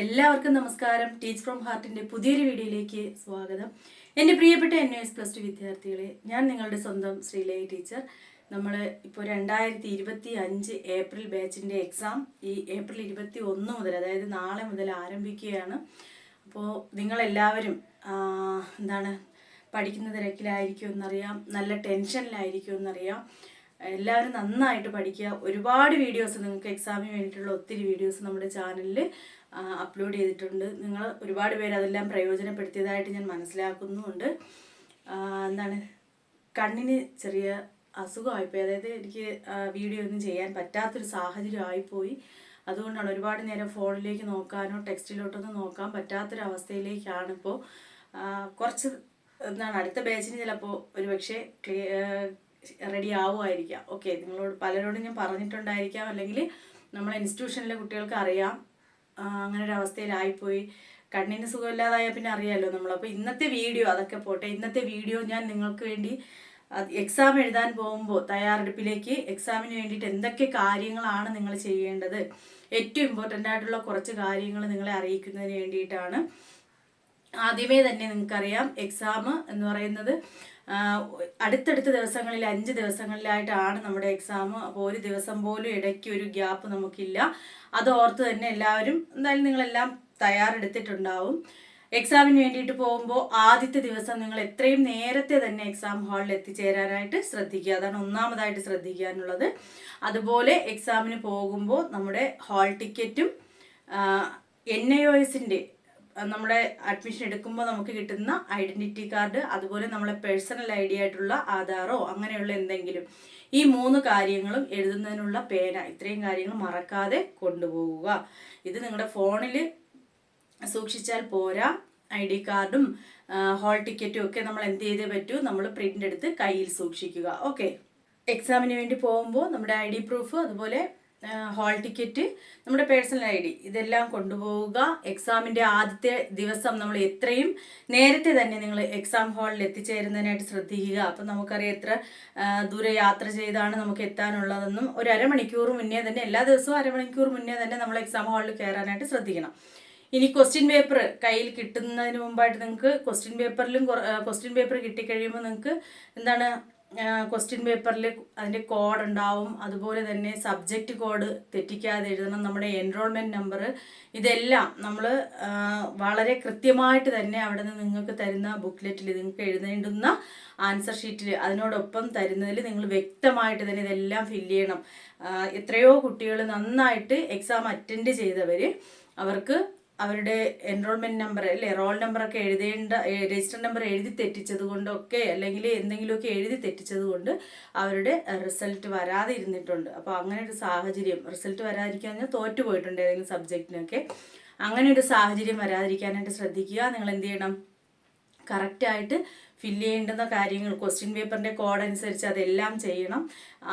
എല്ലാവർക്കും നമസ്കാരം. Teach from ഹാർട്ടിന്റെ പുതിയൊരു വീഡിയോയിലേക്ക് സ്വാഗതം. എന്റെ പ്രിയപ്പെട്ട എൻ എസ് പ്ലസ് ടു വിദ്യാർത്ഥികളെ ഞാൻ നിങ്ങളുടെ സ്വന്തം ശ്രീലയ ടീച്ചർ. നമ്മൾ ഇപ്പോൾ രണ്ടായിരത്തി ഇരുപത്തി അഞ്ച് ഏപ്രിൽ ബാച്ചിന്റെ എക്സാം ഈ ഏപ്രിൽ ഇരുപത്തി ഒന്ന് മുതൽ അതായത് നാളെ മുതൽ ആരംഭിക്കുകയാണ്. അപ്പോൾ നിങ്ങളെല്ലാവരും എന്താണ് പഠിക്കുന്ന തിരക്കിലായിരിക്കും എന്നറിയാം നല്ല ടെൻഷനിലായിരിക്കും എന്നറിയാം. എല്ലാവരും നന്നായിട്ട് പഠിക്കുക. ഒരുപാട് വീഡിയോസ് നിങ്ങൾക്ക് എക്സാമിന് വേണ്ടിയിട്ടുള്ള ഒത്തിരി വീഡിയോസ് നമ്മുടെ ചാനലിൽ അപ്ലോഡ് ചെയ്തിട്ടുണ്ട്. നിങ്ങൾ ഒരുപാട് പേര് അതെല്ലാം പ്രയോജനപ്പെടുത്തിയതായിട്ട് ഞാൻ മനസ്സിലാക്കുന്നുമുണ്ട്. എന്താണ്? കണ്ണിന് ചെറിയ അസുഖമായിപ്പോയി. അതായത് എനിക്ക് വീഡിയോ ഒന്നും ചെയ്യാൻ പറ്റാത്തൊരു സാഹചര്യം ആയിപ്പോയി. അതുകൊണ്ടാണ് ഒരുപാട് നേരം ഫോണിലേക്ക് നോക്കാനോ ടെക്സ്റ്റിലോട്ടൊന്നും നോക്കാൻ പറ്റാത്തൊരവസ്ഥയിലേക്കാണ് ഇപ്പോൾ കുറച്ച് എന്താണ് അടുത്ത ബാച്ചിന് ചിലപ്പോൾ ഒരു പക്ഷേ റെഡി ആവുമായിരിക്കാം. ഓക്കെ നിങ്ങളോട് പലരോടും ഞാൻ പറഞ്ഞിട്ടുണ്ടായിരിക്കാം. അല്ലെങ്കിൽ നമ്മളെ ഇൻസ്റ്റിറ്റ്യൂഷനിലെ കുട്ടികൾക്ക് അറിയാം. അങ്ങനെ ഒരു അവസ്ഥയിലായിപ്പോയി കണ്ണിന് സുഖമില്ലാതായാൽ പിന്നെ അറിയാമല്ലോ നമ്മൾ അപ്പോൾ ഇന്നത്തെ വീഡിയോ അതൊക്കെ പോട്ടെ ഇന്നത്തെ വീഡിയോ ഞാൻ നിങ്ങൾക്ക് വേണ്ടി എക്സാം എഴുതാൻ പോകുമ്പോൾ തയ്യാറെടുപ്പിലേക്ക് എക്സാമിന് വേണ്ടിയിട്ട് എന്തൊക്കെ കാര്യങ്ങളാണ് നിങ്ങൾ ചെയ്യേണ്ടത്? ഏറ്റവും ഇമ്പോർട്ടന്റ് ആയിട്ടുള്ള കുറച്ച് കാര്യങ്ങൾ നിങ്ങളെ അറിയിക്കുന്നതിന് വേണ്ടിയിട്ടാണ് ആദ്യമേ തന്നെ നിങ്ങൾക്കറിയാം എക്സാം എന്ന് പറയുന്നത് അടുത്തടുത്ത ദിവസങ്ങളിൽ അഞ്ച് ദിവസങ്ങളിലായിട്ടാണ് നമ്മുടെ എക്സാം അപ്പോൾ ഒരു ദിവസം പോലും ഇടയ്ക്ക് ഒരു ഗ്യാപ്പ് നമുക്കില്ല. അത് ഓർത്ത് തന്നെ എല്ലാവരും എന്തായാലും നിങ്ങളെല്ലാം തയ്യാറെടുത്തിട്ടുണ്ടാവും. എക്സാമിന് വേണ്ടിയിട്ട് പോകുമ്പോൾ ആദ്യത്തെ ദിവസം നിങ്ങൾ എത്രയും നേരത്തെ തന്നെ എക്സാം ഹാളിൽ എത്തിച്ചേരാനായിട്ട് ശ്രദ്ധിക്കുക. അതാണ് ഒന്നാമതായിട്ട് ശ്രദ്ധിക്കാനുള്ളത് അതുപോലെ എക്സാമിന് പോകുമ്പോൾ നമ്മുടെ ഹാൾ ടിക്കറ്റും എൻ ഐ ഒ എസിന്റെ നമ്മുടെ അഡ്മിഷൻ എടുക്കുമ്പോൾ നമുക്ക് കിട്ടുന്ന ഐഡന്റിറ്റി കാർഡ് അതുപോലെ നമ്മളെ പേഴ്സണൽ ഐ ഡി ആയിട്ടുള്ള ആധാറോ അങ്ങനെയുള്ള എന്തെങ്കിലും ഈ മൂന്ന് കാര്യങ്ങളും എഴുതുന്നതിനുള്ള പേന ഇത്രയും കാര്യങ്ങൾ മറക്കാതെ കൊണ്ടുപോവുക. ഇത് നിങ്ങളുടെ ഫോണിൽ സൂക്ഷിച്ചാൽ പോരാ. ഐ ഡി കാർഡും ഹോൾ ടിക്കറ്റും ഒക്കെ നമ്മൾ എന്ത് ചെയ്തേ പറ്റൂ? നമ്മൾ പ്രിന്റ് എടുത്ത് കയ്യിൽ സൂക്ഷിക്കുക. ഓക്കെ എക്സാമിന് വേണ്ടി പോകുമ്പോൾ നമ്മുടെ ഐ ഡി പ്രൂഫ് അതുപോലെ ഹാൾ ടിക്കറ്റ് നമ്മുടെ പേഴ്സണൽ ഐ ഡി. ഇതെല്ലാം കൊണ്ടുപോവുക. എക്സാമിന്റെ ആദ്യത്തെ ദിവസം നമ്മൾ എത്രയും നേരത്തെ തന്നെ നിങ്ങൾ എക്സാം ഹാളിൽ എത്തിച്ചേരുന്നതിനായിട്ട് ശ്രദ്ധിക്കുക. അപ്പം നമുക്കറിയാം എത്ര ദൂരെ യാത്ര ചെയ്താണ് നമുക്ക് എത്താനുള്ളതെന്നും ഒരു അരമണിക്കൂർ മുന്നേ തന്നെ എല്ലാ ദിവസവും അരമണിക്കൂർ മുന്നേ തന്നെ നമ്മൾ എക്സാം ഹാളിൽ കയറാനായിട്ട് ശ്രദ്ധിക്കണം. ഇനി ക്വസ്റ്റ്യൻ പേപ്പർ കയ്യിൽ കിട്ടുന്നതിന് മുമ്പായിട്ട് നിങ്ങൾക്ക് ക്വസ്റ്റ്യൻ പേപ്പറിലും ക്വസ്റ്റ്യൻ പേപ്പർ കിട്ടിക്കഴിയുമ്പോൾ നിങ്ങൾക്ക് എന്താണ് ക്വസ്റ്റ്യൻ പേപ്പറിൽ അതിന്റെ കോഡ് ഉണ്ടാവും. അതുപോലെ തന്നെ സബ്ജക്റ്റ് കോഡ് തെറ്റിക്കാതെ എഴുതണം. നമ്മുടെ എൻറോൾമെന്റ് നമ്പർ ഇതെല്ലാം നമ്മൾ വളരെ കൃത്യമായിട്ട് തന്നെ അവിടെ നിന്ന് നിങ്ങൾക്ക് തരുന്ന ബുക്ക്ലെറ്റിൽ നിങ്ങൾക്ക് എഴുതേണ്ടുന്ന ആൻസർ ഷീറ്റിൽ അതിനോടൊപ്പം തരുന്നതിൽ നിങ്ങൾ വ്യക്തമായിട്ട് തന്നെ ഇതെല്ലാം ഫില്ല് ചെയ്യണം. എത്രയോ കുട്ടികൾ നന്നായിട്ട് എക്സാം അറ്റൻഡ് ചെയ്തവർ അവർക്ക് അവരുടെ എൻറോൾമെന്റ് നമ്പർ അല്ലേ? റോൾ നമ്പറൊക്കെ എഴുതേണ്ട രജിസ്റ്റർ നമ്പർ എഴുതി തെറ്റിച്ചത് കൊണ്ടൊക്കെ അല്ലെങ്കിൽ എന്തെങ്കിലുമൊക്കെ എഴുതി തെറ്റിച്ചത് കൊണ്ട് അവരുടെ റിസൾട്ട് വരാതെ ഇരുന്നിട്ടുണ്ട് അപ്പോൾ അങ്ങനെ ഒരു സാഹചര്യം റിസൾട്ട് വരാതിരിക്കാൻ കഴിഞ്ഞാൽ തോറ്റു പോയിട്ടുണ്ട് ഏതെങ്കിലും സബ്ജക്റ്റിനൊക്കെ അങ്ങനെ ഒരു സാഹചര്യം വരാതിരിക്കാനായിട്ട് ശ്രദ്ധിക്കുക. നിങ്ങൾ എന്ത് ചെയ്യണം? കറക്റ്റായിട്ട് ഫില്ല് ചെയ്യേണ്ടുന്ന കാര്യങ്ങൾ ക്വസ്റ്റ്യൻ പേപ്പറിന്റെ കോഡ് അനുസരിച്ച് അതെല്ലാം ചെയ്യണം.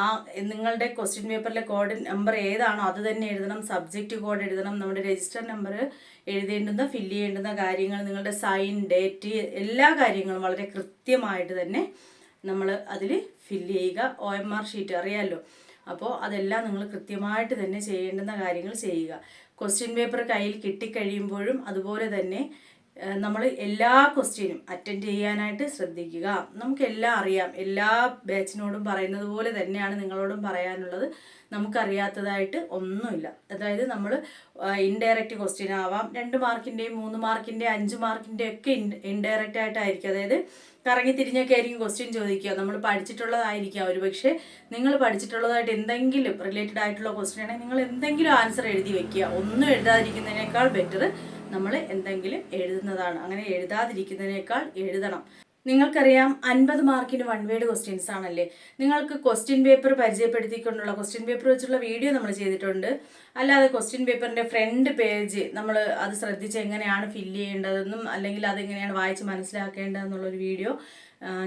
ആ നിങ്ങളുടെ ക്വസ്റ്റ്യൻ പേപ്പറിലെ കോഡ് നമ്പർ ഏതാണോ അത് തന്നെ എഴുതണം. സബ്ജക്റ്റ് കോഡ് എഴുതണം. നമ്മുടെ രജിസ്റ്റർ നമ്പർ എഴുതേണ്ടുന്ന ഫില്ല് ചെയ്യേണ്ടുന്ന കാര്യങ്ങൾ നിങ്ങളുടെ സൈൻ ഡേറ്റ് എല്ലാ കാര്യങ്ങളും വളരെ കൃത്യമായിട്ട് തന്നെ നമ്മൾ അതിൽ ഫില്ല് ചെയ്യുക. ഒ എം ആർ ഷീറ്റ് അറിയാമല്ലോ അപ്പോൾ അതെല്ലാം നിങ്ങൾ കൃത്യമായിട്ട് തന്നെ ചെയ്യേണ്ടുന്ന കാര്യങ്ങൾ ചെയ്യുക. ക്വസ്റ്റ്യൻ പേപ്പർ കയ്യിൽ കിട്ടിക്കഴിയുമ്പോഴും അതുപോലെ തന്നെ നമ്മൾ എല്ലാ ക്വസ്റ്റ്യനും അറ്റൻഡ് ചെയ്യാനായിട്ട് ശ്രദ്ധിക്കുക. നമുക്കെല്ലാം അറിയാം. എല്ലാ ബാച്ചിനോടും പറയുന്നത് പോലെ തന്നെയാണ് നിങ്ങളോടും പറയാനുള്ളത്. നമുക്കറിയാത്തതായിട്ട് ഒന്നുമില്ല. അതായത് നമ്മൾ ഇൻഡയറക്റ്റ് ക്വസ്റ്റ്യൻ ആവാം. രണ്ട് മാർക്കിന്റെയും മൂന്ന് മാർക്കിന്റെയും അഞ്ച് മാർക്കിന്റെയും ഒക്കെ ഇൻഡയറക്റ്റ് ആയിട്ടായിരിക്കും. അതായത് കറങ്ങി തിരിഞ്ഞൊക്കെ ആയിരിക്കും ക്വസ്റ്റ്യൻ ചോദിക്കുക. നമ്മൾ പഠിച്ചിട്ടുള്ളതായിരിക്കാം ഒരുപക്ഷെ നിങ്ങൾ പഠിച്ചിട്ടുള്ളതായിട്ട് എന്തെങ്കിലും റിലേറ്റഡ് ആയിട്ടുള്ള ക്വസ്റ്റ്യൻ ആണെങ്കിൽ നിങ്ങൾ എന്തെങ്കിലും ആൻസർ എഴുതി വെക്കുക. ഒന്നും എഴുതാതിരിക്കുന്നതിനേക്കാൾ ബെറ്റർ നമ്മൾ എന്തെങ്കിലും എഴുതുന്നതാണ്. അങ്ങനെ എഴുതാതിരിക്കുന്നതിനേക്കാൾ എഴുതണം. നിങ്ങൾക്കറിയാം അൻപത് മാർക്കിന് വൺ വേഡ് ക്വസ്റ്റ്യൻസ് ആണല്ലേ? നിങ്ങൾക്ക് ക്വസ്റ്റ്യൻ പേപ്പർ പരിചയപ്പെടുത്തിക്കൊണ്ടുള്ള ക്വസ്റ്റ്യൻ പേപ്പർ വെച്ചുള്ള വീഡിയോ നമ്മൾ ചെയ്തിട്ടുണ്ട്. അല്ലാതെ ക്വസ്റ്റ്യൻ പേപ്പറിന്റെ ഫ്രണ്ട് പേജ് നമ്മൾ അത് ശ്രദ്ധിച്ച് എങ്ങനെയാണ് ഫില്ല് ചെയ്യേണ്ടതെന്നും അല്ലെങ്കിൽ അതെങ്ങനെയാണ് വായിച്ച് മനസ്സിലാക്കേണ്ടതെന്നുള്ളൊരു വീഡിയോ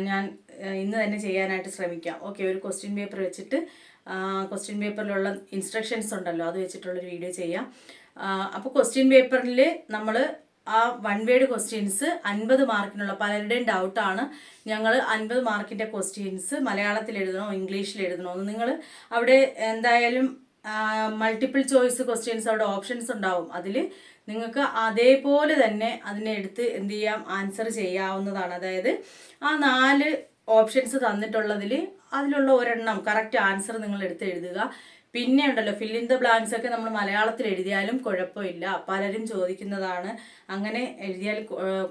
ഞാൻ ഇന്ന് തന്നെ ചെയ്യാനായിട്ട് ശ്രമിക്കാം. ഓക്കെ ഒരു ക്വസ്റ്റ്യൻ പേപ്പർ വെച്ചിട്ട് ക്വസ്റ്റ്യൻ പേപ്പറിലുള്ള ഇൻസ്ട്രക്ഷൻസ് ഉണ്ടല്ലോ അത് വെച്ചിട്ടുള്ളൊരു വീഡിയോ ചെയ്യാം. അപ്പോൾ ക്വസ്റ്റ്യൻ പേപ്പറിൽ നമ്മൾ ആ വൺ വേഡ് ക്വസ്റ്റ്യൻസ് അൻപത് മാർക്കിനുള്ള പലരുടെയും ഡൗട്ടാണ് ഞങ്ങൾ അൻപത് മാർക്കിന്റെ ക്വസ്റ്റ്യൻസ് മലയാളത്തിൽ എഴുതണോ ഇംഗ്ലീഷിൽ എഴുതണോ എന്ന് നിങ്ങൾ അവിടെ എന്തായാലും മൾട്ടിപ്പിൾ ചോയ്സ് ക്വസ്റ്റ്യൻസ് അവിടെ ഓപ്ഷൻസ് ഉണ്ടാവും. അതിൽ നിങ്ങൾക്ക് അതേപോലെ തന്നെ അതിനെ എടുത്ത് എന്ത് ചെയ്യാം ആൻസർ ചെയ്യാവുന്നതാണ്. അതായത് ആ നാല് ഓപ്ഷൻസ് തന്നിട്ടുള്ളതിൽ അതിലുള്ള ഒരെണ്ണം കറക്റ്റ് ആൻസർ നിങ്ങൾ എടുത്ത് എഴുതുക. പിന്നെ ഉണ്ടല്ലോ ഫില്ലിൻ ദ ബ്ലാങ്ക്സ് ഒക്കെ നമ്മൾ മലയാളത്തിൽ എഴുതിയാലും കുഴപ്പമില്ല. പലരും ചോദിക്കുന്നതാണ് അങ്ങനെ എഴുതിയാൽ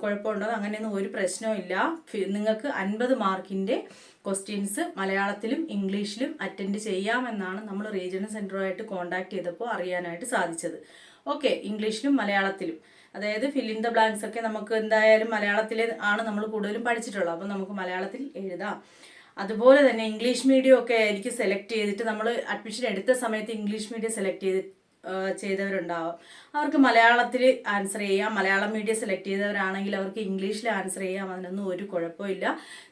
കുഴപ്പമുണ്ടോ? അങ്ങനെയൊന്നും ഒരു പ്രശ്നവും ഇല്ല. നിങ്ങൾക്ക് അൻപത് മാർക്കിന്റെ ക്വസ്റ്റ്യൻസ് മലയാളത്തിലും ഇംഗ്ലീഷിലും അറ്റൻഡ് ചെയ്യാമെന്നാണ് നമ്മൾ റീജിയണൽ സെന്ററുമായിട്ട് കോൺടാക്ട് ചെയ്തപ്പോൾ അറിയാനായിട്ട് സാധിച്ചത്. ഓക്കെ ഇംഗ്ലീഷിലും മലയാളത്തിലും. അതായത് ഫിൽ ഇൻ ദ ബ്ലാങ്ക്സ് ഒക്കെ നമുക്ക് എന്തായാലും മലയാളത്തിൽ ആണ് നമ്മൾ കൂടുതലും പഠിച്ചിട്ടുള്ളത്. അപ്പം നമുക്ക് മലയാളത്തിൽ എഴുതാം. അതുപോലെ തന്നെ ഇംഗ്ലീഷ് മീഡിയം ഒക്കെ ആയിരിക്കും സെലക്ട് ചെയ്തിട്ട് നമ്മൾ അഡ്മിഷൻ എടുത്ത സമയത്ത് ഇംഗ്ലീഷ് മീഡിയം സെലക്ട് ചെയ്ത് ചെയ്തവരുണ്ടാവും. അവർക്ക് മലയാളത്തിൽ ആൻസർ ചെയ്യാം. മലയാളം മീഡിയം സെലക്ട് ചെയ്തവരാണെങ്കിൽ അവർക്ക് ഇംഗ്ലീഷിൽ ആൻസർ ചെയ്യാം. അതിനൊന്നും ഒരു കുഴപ്പമില്ല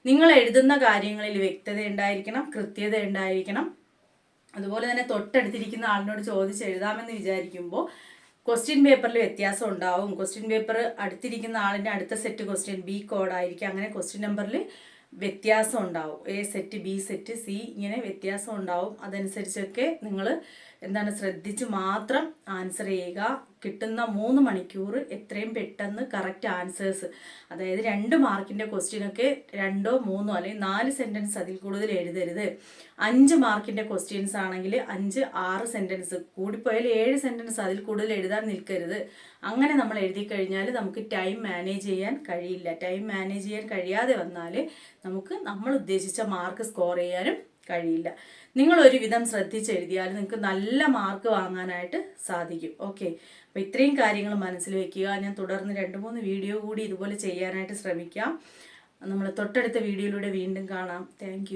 നിങ്ങൾ എഴുതുന്ന കാര്യങ്ങളിൽ വ്യക്തത ഉണ്ടായിരിക്കണം കൃത്യത ഉണ്ടായിരിക്കണം. അതുപോലെ തന്നെ തൊട്ടടുത്തിരിക്കുന്ന ആളിനോട് ചോദിച്ച് എഴുതാമെന്ന് വിചാരിക്കുമ്പോൾ ക്വസ്റ്റ്യൻ പേപ്പറിൽ വ്യത്യാസം ഉണ്ടാവും. ക്വസ്റ്റ്യൻ പേപ്പർ അടുത്തിരിക്കുന്ന ആളിന്റെ അടുത്ത സെറ്റ് ക്വസ്റ്റ്യൻ ബി കോഡായിരിക്കും അങ്ങനെ ക്വസ്റ്റ്യൻ നമ്പറിൽ വ്യത്യാസം ഉണ്ടാവും. A set B set C ഇങ്ങനെ വ്യത്യാസം ഉണ്ടാവും. അതനുസരിച്ചൊക്കെ നിങ്ങൾ എന്താണ് ശ്രദ്ധിച്ച് മാത്രം ആൻസർ ചെയ്യുക. കിട്ടുന്ന മൂന്ന് മണിക്കൂർ എത്രയും പെട്ടെന്ന് കറക്റ്റ് ആൻസേഴ്സ് അതായത് രണ്ട് മാർക്കിന്റെ ക്വസ്റ്റ്യനൊക്കെ രണ്ടോ മൂന്നോ അല്ലെങ്കിൽ നാല് സെന്റൻസ് അതിൽ കൂടുതൽ എഴുതരുത്. അഞ്ച് മാർക്കിന്റെ ക്വസ്റ്റ്യൻസ് ആണെങ്കിൽ അഞ്ച് ആറ് സെന്റൻസ് കൂടിപ്പോയാൽ ഏഴ് സെന്റൻസ് അതിൽ കൂടുതൽ എഴുതാൻ നിൽക്കരുത്. അങ്ങനെ നമ്മൾ എഴുതി കഴിഞ്ഞാൽ നമുക്ക് ടൈം മാനേജ് ചെയ്യാൻ കഴിയില്ല. ടൈം മാനേജ് ചെയ്യാൻ കഴിയാതെ വന്നാൽ നമുക്ക് നമ്മൾ ഉദ്ദേശിച്ച മാർക്ക് സ്കോർ ചെയ്യാനും കഴിയില്ല. നിങ്ങൾ ഒരുവിധം ശ്രദ്ധിച്ച് എഴുതിയാൽ നിങ്ങൾക്ക് നല്ല മാർക്ക് വാങ്ങാനായിട്ട് സാധിക്കും. ഓക്കെ അപ്പോൾ ഇത്രയും കാര്യങ്ങൾ മനസ്സിൽ വെക്കുക. ഞാൻ തുടർന്ന് രണ്ട് മൂന്ന് വീഡിയോ കൂടി ഇതുപോലെ ചെയ്യാനായിട്ട് ശ്രമിക്കാം. നമ്മൾ തൊട്ടടുത്ത വീഡിയോയിലൂടെ വീണ്ടും കാണാം. താങ്ക്